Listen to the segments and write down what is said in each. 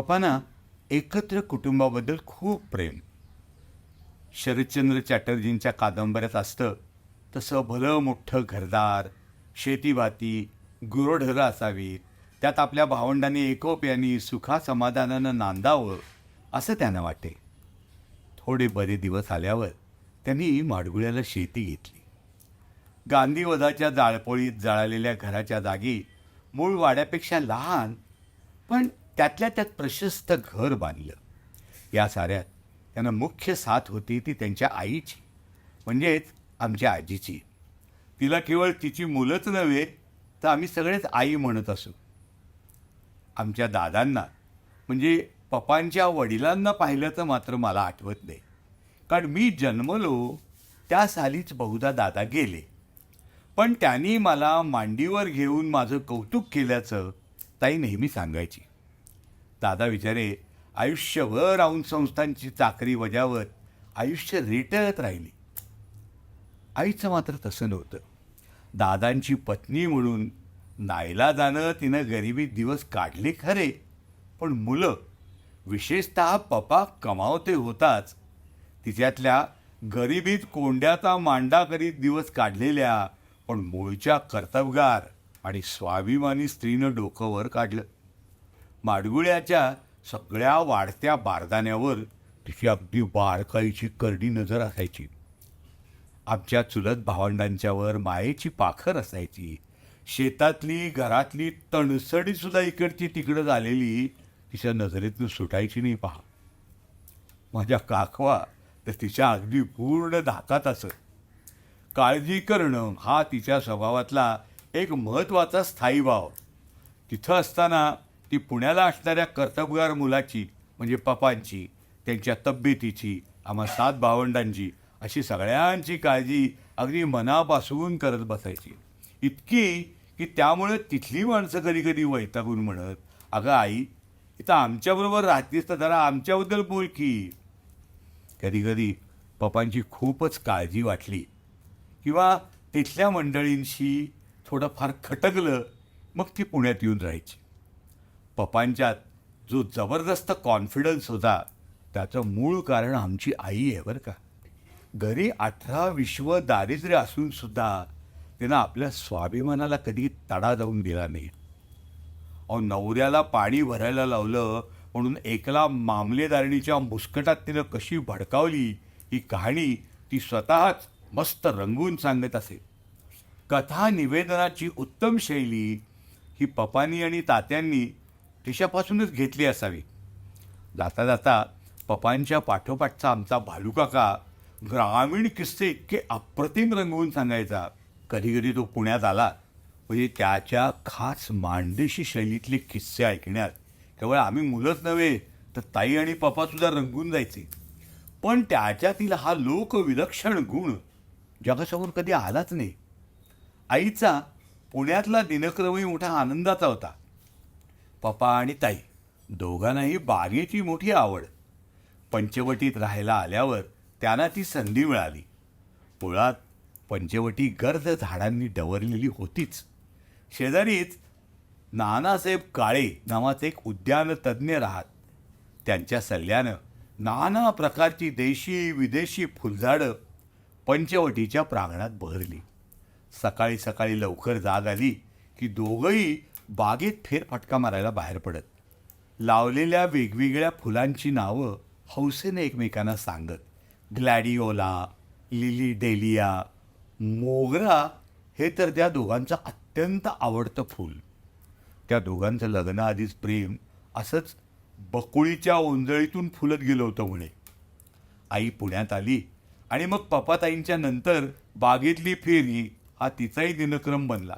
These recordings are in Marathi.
पप्पांना एकत्र कुटुंबाबद्दल खूप प्रेम. शरदचंद्र चॅटर्जींच्या कादंबऱ्यात असतं तसं भलं मोठं घरदार शेतीभाती गुरोढरं असावीत त्यात आपल्या भावंडांनी एकोप्यानी सुखासमाधानानं नांदावं असं त्यांना वाटे. थोडे बरे दिवस आल्यावर त्यांनी माडगुळ्याला शेती घेतली. गांधीवधाच्या जाळपोळीत जळालेल्या घराच्या जागी मूळ वाड्यापेक्षा लहान पण त्यातल्या त्यात प्रशस्त घर बांधलं. या साऱ्यात त्यांना मुख्य साथ होती ती त्यांच्या आईची म्हणजेच आमच्या आजीची. तिला केवळ तिची मुलंच नव्हे तर आम्ही सगळेच आई म्हणत असू. आमच्या दादांना म्हणजे पप्पांच्या वडिलांना पाहिल्याचं मात्र मला आठवत नाही. कारण मी जन्मलो त्या सालीच बहुधा दादा गेले. पण त्यांनी मला मांडीवर घेऊन माझं कौतुक केल्याचं ताई नेहमी सांगायची. दादा विचारे आयुष्यभर राहून संस्थांची चाकरी बजावत आयुष्य रेटत राहिली. आईचं मात्र तसं नव्हतं. दादांची पत्नी म्हणून नायला जाणं तिनं गरिबीत दिवस काढले खरे पण मुलं विशेषतः पप्पा कमावते होताच. तिच्यातल्या गरिबीत कोंड्याचा मांडा करीत दिवस काढलेल्या पण मूळच्या कर्तबगार आणि स्वाभिमानी स्त्रीनं डोकं वर काढलं. माडगुळ्याच्या सगळ्या वाढत्या बारदाण्यावर तिची अगदी बारकाईची करडी नजर असायची. आमच्या चुलत भावंडांच्यावर मायेची पाखर असायची. शेतातली घरातली तणसडीसुद्धा इकडची तिकडं झालेली तिच्या नजरेतून सुटायची नाही पहा. माझ्या काकवा तर तिच्या अगदी पूर्ण धाकात असत. काळजी करणं हा तिच्या स्वभावातला एक महत्त्वाचा स्थायी भाव. तिथं असताना ती पुण्याला असणाऱ्या कर्तबगार मुलाची म्हणजे पप्पांची त्यांच्या तब्येतीची आम्हा सात भावंडांची अशी सगळ्यांची काळजी अगदी मनापासून करत बसायची. इतकी की त्यामुळे तिथली माणसं कधी कधी वैतागून म्हणत अगं आई इथं आमच्याबरोबर राहतीस तर जरा आमच्याबद्दल बोल की. कधी कधी पप्पांची खूपच काळजी वाटली. किंवा तिथल्या मंडळींशी थोडंफार खटकलं मग ती पुण्यात येऊन राहायची. पप्पांच्यात जो जबरदस्त कॉन्फिडन्स होता त्याचं मूळ कारण आमची आई आहे बरं का. घरी अठरा विश्व दारिद्र्य असूनसुद्धा तिनं आपल्या स्वाभिमानाला कधी तडा जाऊन दिला नाही. अहो नवऱ्याला पाणी भरायला लावलं म्हणून एकला मामलेदारणीच्या मुस्कटात तिनं कशी भडकावली ही कहाणी ती स्वतःच मस्त रंगवून सांगत असे. कथा निवेदनाची उत्तम शैली ही पपानी आणि तात्यांनी तिच्यापासूनच घेतली असावी. जाता जाता पपांच्या पाठोपाठचा आमचा भालूकाका ग्रामीण किस्से इतके अप्रतिम रंगवून सांगायचा. कधी कधी तो पुण्यात आला. म्हणजे त्याच्या खास मांडेशी शैलीतले किस्से ऐकण्यात. केवळ आम्ही मुलंच नव्हे तर ताई आणि पप्पासुद्धा रंगून जायचे. पण त्याच्यातील हा लोकविलक्षण गुण जगासमोर कधी आलाच नाही. आईचा पुण्यातला दिनक्रमही मोठा आनंदाचा होता. पप्पा आणि ताई दोघांनाही बागेची मोठी आवड. पंचवटीत राहायला आल्यावर त्यांना ती संधी मिळाली. मुळात पंचवटी गर्द झाडांनी डवरलेली होतीच. शेजारीच नानासाहेब काळे नावाचे एक उद्यानतज्ज्ञ राहत. त्यांच्या सल्ल्यानं नाना प्रकारची देशी विदेशी फुलझाडं पंचवटीच्या प्रांगणात बहरली. सकाळी सकाळी लवकर जाग आली की दोघंही बागेत फेरफटका मारायला बाहेर पडत. लावलेल्या वेगवेगळ्या फुलांची नावं हौसेने एकमेकांना सांगत. ग्लॅडिओला लिली डेलिया मोगरा हे तर त्या दोघांचं अत्यंत आवडतं फूल. त्या दोघांचं लग्नाआधीच प्रेम असंच बकुळीच्या ओंजळीतून फुलत गेलं होतं म्हणे. आई पुण्यात आली आणि मग पपाताईंच्या नंतर बागेतली फेरी हा तिचाही दिनक्रम बनला.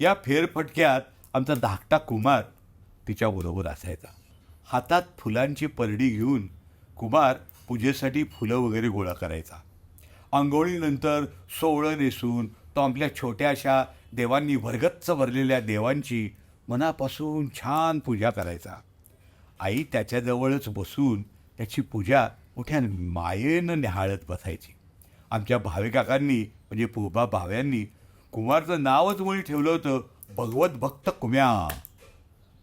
या फेरफटक्यात आमचा धाकटा कुमार तिच्याबरोबर असायचा. हातात फुलांची परडी घेऊन कुमार पूजेसाठी फुलं वगैरे गोळा करायचा. आंघोळीनंतर सोवळं नेसून तो आपल्या छोट्याशा देवांनी भरगच्च भरलेल्या देवांची मनापासून छान पूजा करायचा. आई त्याच्याजवळच बसून त्याची पूजा मोठ्या मायेनं न्याहाळत बसायची. आमच्या भावेकाकांनी म्हणजे पोबा भाव्यांनी कुमारचं नावच मुळी ठेवलं होतं. भगवत भक्त कुम्या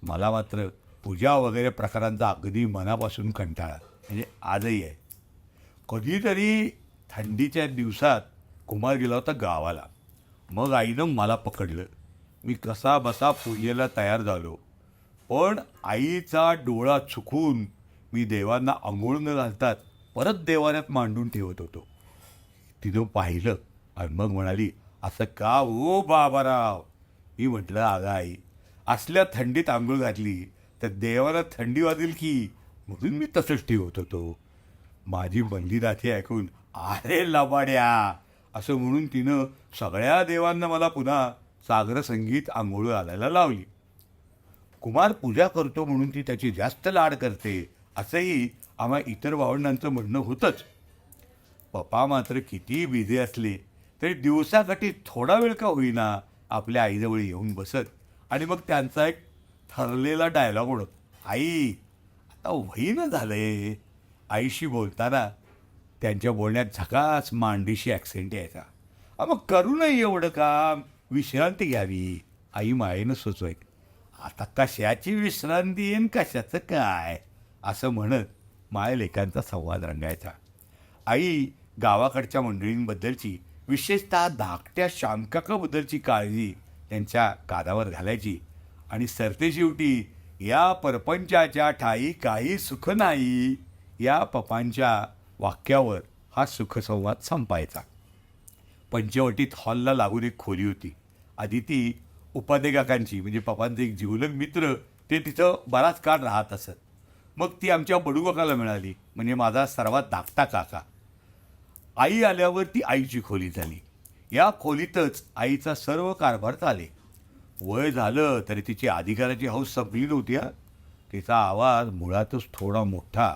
मला मात्र पूजा वगैरे प्रकारांचा अगदी मनापासून कंटाळा. म्हणजे आजही आहे. कधीतरी थंडीच्या दिवसात कुमार गेला होता गावाला. मग आईनं मला पकडलं. मी कसा बसा पूजेला तयार झालो. पण आईचा डोळा चुकून मी देवांना आंघोळ न घालतात परत देवाऱ्यात मांडून ठेवत होतो. तिनं पाहिलं आणि मग म्हणाली असं का ओ बाबाराव? मी म्हटलं अगं आई असल्या थंडीत आंघोळ घातली तर देवाला थंडी वाजेल की? म्हणून मी तसंच ठेवत होतो. माझी मंदिराची ऐकून अरे लबाड्या असं म्हणून तिनं सगळ्या देवांना मला पुन्हा सागर संगीत आंघोळ घालायला लावली. कुमार पूजा करतो म्हणून ती त्याची जास्त लाड करते असंही आम्हा इतर भावंडांचं म्हणणं होतंच. पप्पा मात्र कितीही बिझी असले तरी दिवसासाठी थोडा वेळ का होईना आपल्या आईजवळ येऊन बसत आणि मग त्यांचा एक ठरलेला डायलॉग ओढत आई आता वहीनं आहे आईशी बोलताना त्यांच्या बोलण्यात झकास मांडीशी ॲक्सेंट यायचा. "अ, मग करू नये एवढं काम विश्रांती घ्यावी. आई मायेनं सुचवाय आता कशाची विश्रांती येईन कशाचं काय? असं म्हणत माय लेखांचा संवाद रंगायचा. आई गावाकडच्या मंडळींबद्दलची विशेषतः धाकट्या शांकाकाबद्दलची काळजी त्यांच्या कानावर घालायची. आणि सरतेशेवटी या परपंचाच्या ठाई काही सुख नाही. या पपांच्या वाक्यावर हा सुखसंवाद संपायचा. पंचवटीत हॉलला लागून एक खोली होती. आदिती ती म्हणजे पपांचे एक जीवलग मित्र ते तिथं बराच काळ राहत असत. मग ती आमच्या बडूकाकाला मिळाली म्हणजे माझा सर्वात धाकटा काका. आई आल्यावर ती आईची खोली झाली. या खोलीतच आईचा सर्व कारभार चाले. वय झालं तरी तिची अधिकाराची हौस संपली नव्हती हा. तिचा आवाज मुळातच थोडा मोठा.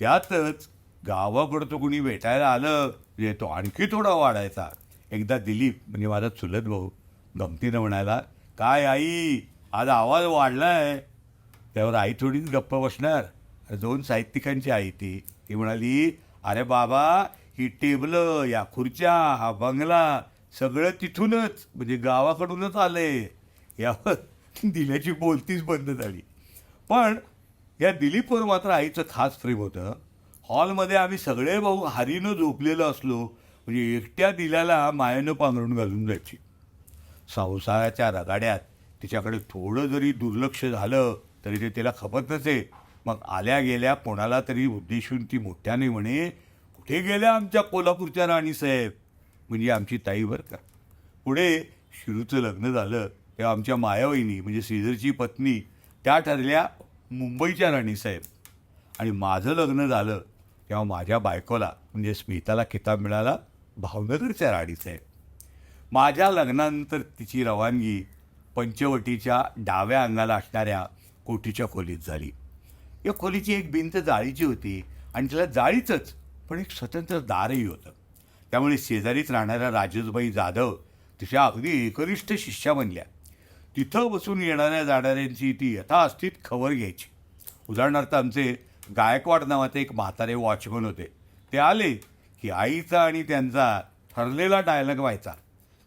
त्यातच गावाकडं तो कुणी भेटायला आलं म्हणजे तो आणखी थोडा वाढायचा. एकदा दिलीप म्हणजे माझा चुलत भाऊ गमतीनं म्हणायला काय आई आज आवाज वाढलाय. त्यावर आई थोडीच गप्प बसणार. दोन साहित्यिकांची आई ती. ती म्हणाली अरे बाबा ही टेबलं या खुर्च्या हा बंगला सगळं तिथूनच म्हणजे गावाकडूनच आले यावर दिल्याची बोलतीच बंद झाली. पण या दिलीपवर मात्र आईचं खास प्रेम होतं. हॉलमध्ये आम्ही सगळे भाऊ हारीनं झोपलेलो असलो म्हणजे एकट्या दिल्याला मायानं पांघरून घालून जायची. संसाराच्या रगाड्यात तिच्याकडे थोडं जरी दुर्लक्ष झालं तरी ते तिला खपत नसे मग आल्या गेल्या कोणाला तरी उद्देशून ती मोठ्याने म्हणे कुठे गेल्या आमच्या कोल्हापूरच्या राणीसाहेब म्हणजे आमची ताई बरं का. पुढे शिरूचं लग्न झालं तेव्हा आमच्या मायावहिनी म्हणजे श्रीधरची पत्नी त्या ठरल्या मुंबईच्या राणीसाहेब आणि माझं लग्न झालं तेव्हा माझ्या बायकोला म्हणजे स्मिताला किताब मिळाला भावनगरच्या राणीसाहेब माझ्या लग्नानंतर तिची रवानगी पंचवटीच्या डाव्या अंगाला असणाऱ्या कोठीच्या खोलीत झाली. या खोलीची एक भिंत जाळीची होती आणि तिला जाळीचंच पण एक स्वतंत्र दारही होतं. त्यामुळे शेजारीच राहणाऱ्या राजेशबाई जाधव तिच्या अगदी एकनिष्ठ शिष्या बनल्या. तिथं बसून येणाऱ्या जाणाऱ्यांची ती यथास्थित खबर घ्यायची. उदाहरणार्थ आमचे गायकवाड नावाचे एक म्हातारे वॉचमन होते. ते आले की आईचा आणि त्यांचा ठरलेला डायलॉग व्हायचा.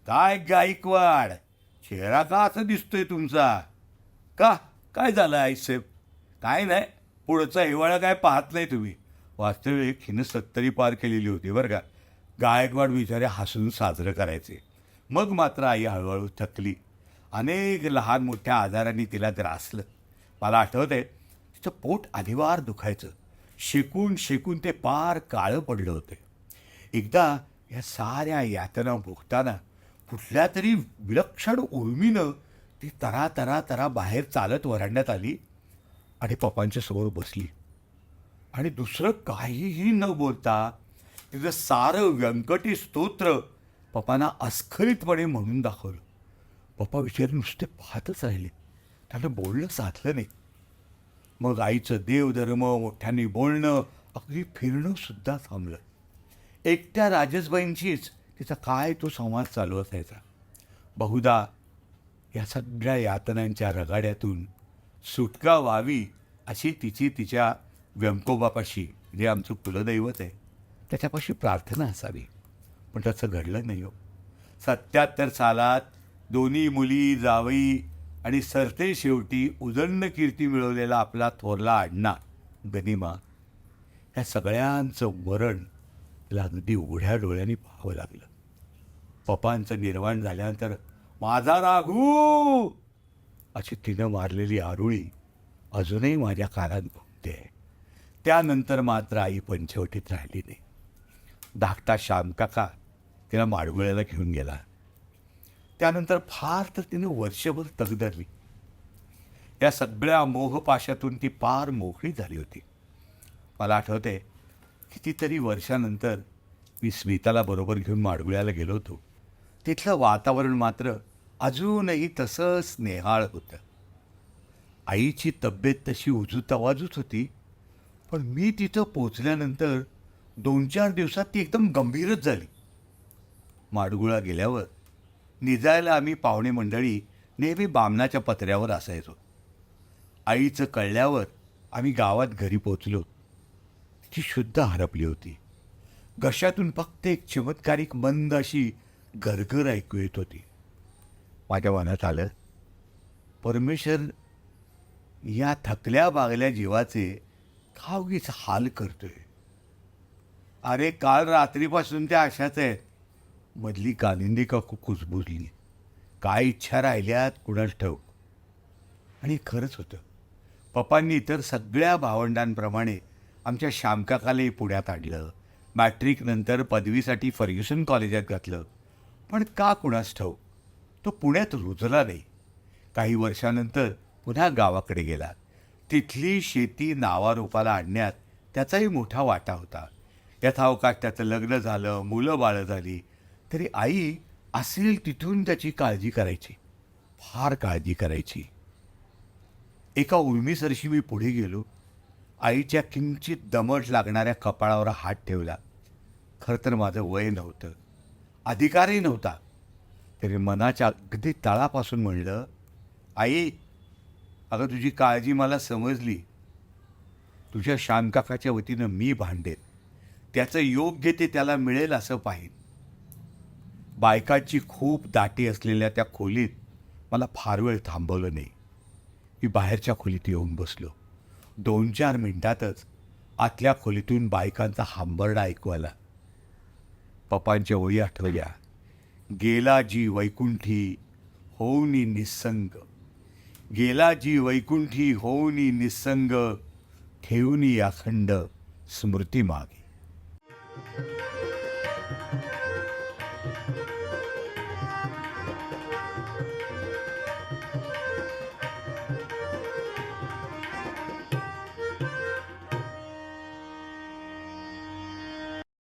काय गायकवाड चेहरा का असं दिसतोय तुमचा? का काय झालं आईसाहेब? काय नाही पुढचा हिवाळा काय पाहत नाही तुम्ही. वास्तविक हिनं सत्तरी पार केलेली होती बरं का. गायकवाड बिचारे हसून साजरं करायचे. मग मात्र आई हळूहळू थकली. अनेक लहान मोठ्या आजारांनी तिला त्रासलं. मला आठवत आहे तिचं पोट अधिवार दुखायचं. शेकून शेकून ते पार काळं पडलं होतं. एकदा या साऱ्या यातना भोगताना कुठल्या तरी विलक्षण उर्मीनं ती तरा तरा तरा बाहेर चालत वरांड्यात आली आणि पप्पांच्या समोर बसली. आणि दुसरं काहीही न बोलता तिचं सारं व्यंकटी स्तोत्र पप्पांना अस्खलितपणे म्हणून दाखवलं. पप्पा विचार नुसते पाहतच राहिले. त्यांना बोलणं साधलं नाही. मग आईचं देवधर्म मोठ्याने बोलणं अगदी फिरणं सुद्धा थांबलं. एकट्या राजेशबाईंशीच तिचा काय तो संवाद चालू असायचा. बहुधा या सगळ्या यातनांच्या रगाड्यातून सुटका व्हावी अशी तिची तिच्या व्यंकोबापाशी जे आमचं कुलदैवत आहे त्याच्यापाशी प्रार्थना असावी. पण तसं घडलं नाही हो. सत्याहत्तर सालात दोन्ही मुली जावई आणि सरते शेवटी उदंड कीर्ती मिळवलेला आपला थोरला अण्णा गनिमा ह्या सगळ्यांचं वरण तिला अगदी उघड्या डोळ्यांनी पाहावं लागलं. पप्पांचं निर्माण झाल्यानंतर माझा राघू! अशी तिनं मारलेली आरुळी अजूनही माझ्या कानात घुमते त्यानंतर मात्र आई पंचवटीत राहिली नाही. धाकटा श्यामकाका तिला माडगुळ्याला घेऊन गेला. त्यानंतर फार तर तिने वर्षभर तगदरली या सगळ्या मोहपाशातून ती पार मोकळी झाली होती. मला आठवते कितीतरी वर्षानंतर मी स्मिताला बरोबर घेऊन माडगुळ्याला गेलो होतो. तिथलं वातावरण मात्र अजूनही तसंच नेहाळ होतं. आईची तब्येत तशी उजूतावाजूच होती. पण मी तिथं पोचल्यानंतर दोन चार दिवसात ती एकदम गंभीरच झाली. माडगुळा गेल्यावर निजायला आम्ही पाहुणे मंडळी नेहमी बामणाच्या पत्र्यावर असायचो. आईचं कळल्यावर आम्ही गावात घरी पोचलो ती शुद्ध हरपली होती. घशातून फक्त एक चमत्कारिक मंद अशी घरघर ऐकू येत होती. माझ्या मनात आलं परमेश्वर या थकल्या बागल्या जीवाचे खावगीच हाल करतोय. अरे काल रात्रीपासून त्या अशाच आहेत. मधली कालिंदी का कुजबुजली. काय इच्छा राहिल्यात कुणास ठाऊक? आणि खरंच होतं. पप्पांनी इतर सगळ्या भावंडांप्रमाणे आमच्या श्यामकाकालाही पुण्यात आणलं. मॅट्रिकनंतर पदवीसाठी फर्ग्युसन कॉलेजात घातलं. पण का कुणास ठाऊक? तो पुण्यात रुजला नाही. काही वर्षानंतर पुन्हा गावाकडे गेला. तिथली शेती नावारूपाला आणण्यात त्याचाही मोठा वाटा होता. यथावकाश त्याचं लग्न झालं मुलं बाळं झाली तरी आई असेल तिथून त्याची काळजी करायची फार काळजी करायची. एका उर्मीसरशी मी पुढे गेलो. आईच्या किंचित दमट लागणाऱ्या कपाळावर हात ठेवला. खरं तर माझं वय नव्हतं. अधिकारही नव्हता. तरी मनाच्या अगदी तळापासून म्हणलं आई अगं तुझी काळजी मला समजली. तुझ्या शामकाकाच्या वतीनं मी भांडेन. त्याचं योग्य ते त्याला मिळेल असं पाहिन. बायकाची खूप दाटी असलेल्या त्या खोलीत मला फार वेळ थांबवलं नाही. मी बाहेरच्या खोलीत येऊन बसलो. दोन चार मिनटातच आतल्या खोलीतून बायकांचा हांबरडा ऐकू आला. पप्पांच्या ओळी आठवल्या. गेला जी वैकुंठी होऊनी निसंग. गेला जी वैकुंठी होऊनी निसंग ठेवूनी अखंड स्मृती मागे.